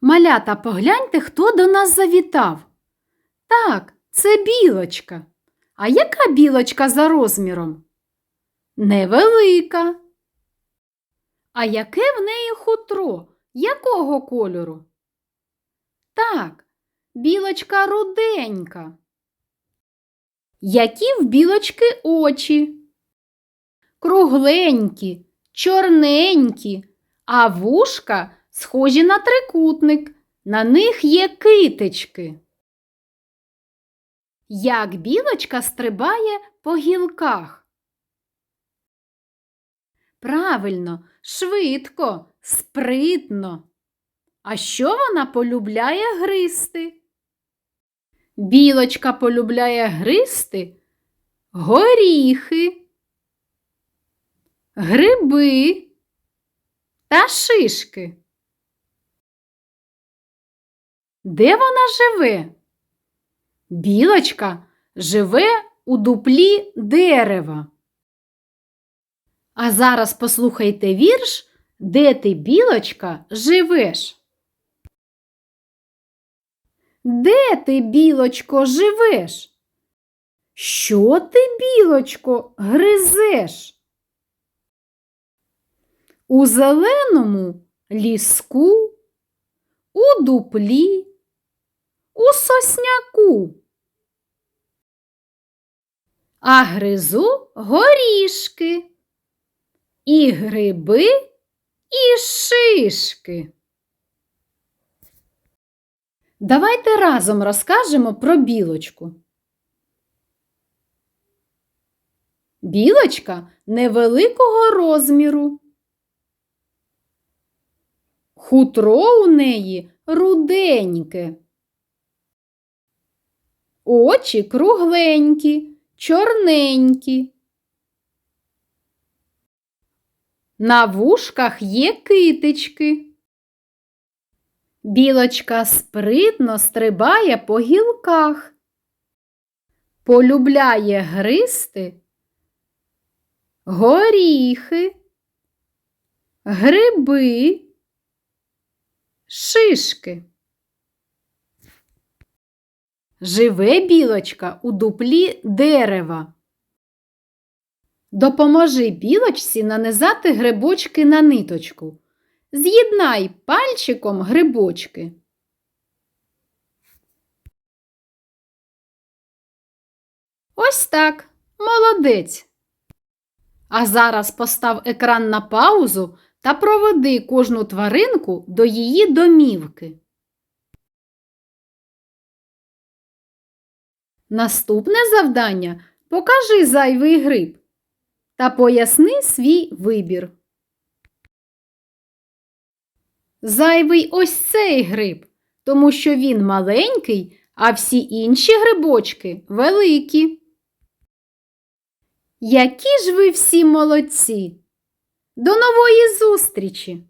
Малята, погляньте, хто до нас завітав. Так, це білочка. А яка білочка за розміром? Невелика. А яке в неї хутро? Якого кольору? Так, білочка руденька. Які в білочки очі? Кругленькі, чорненькі, а вушка схожі на трикутник. На них є китички. Як білочка стрибає по гілках? Правильно, швидко, спритно. А що вона полюбляє гристи? Білочка полюбляє гристи горіхи, гриби та шишки. Де вона живе? Білочка живе у дуплі дерева. А зараз послухайте вірш, де ти, білочка, живеш. Де ти, білочко, живеш? Що ти, білочко, гризеш? У зеленому ліску, у дуплі, сосняку. А гризу горішки, і гриби, і шишки. Давайте разом розкажемо про білочку. Білочка невеликого розміру. Хутро у неї руденьке. Очі кругленькі, чорненькі. На вушках є китички. Білочка спритно стрибає по гілках, полюбляє гристи, горіхи, гриби, шишки. Живе білочка у дуплі дерева. Допоможи білочці нанизати грибочки на ниточку. З'єднай пальчиком грибочки. Ось так. Молодець. А зараз постав екран на паузу та проведи кожну тваринку до її домівки. Наступне завдання покажи зайвий гриб та поясни свій вибір. Зайвий ось цей гриб, тому що він маленький, а всі інші грибочки великі. Які ж ви всі молодці! До нової зустрічі!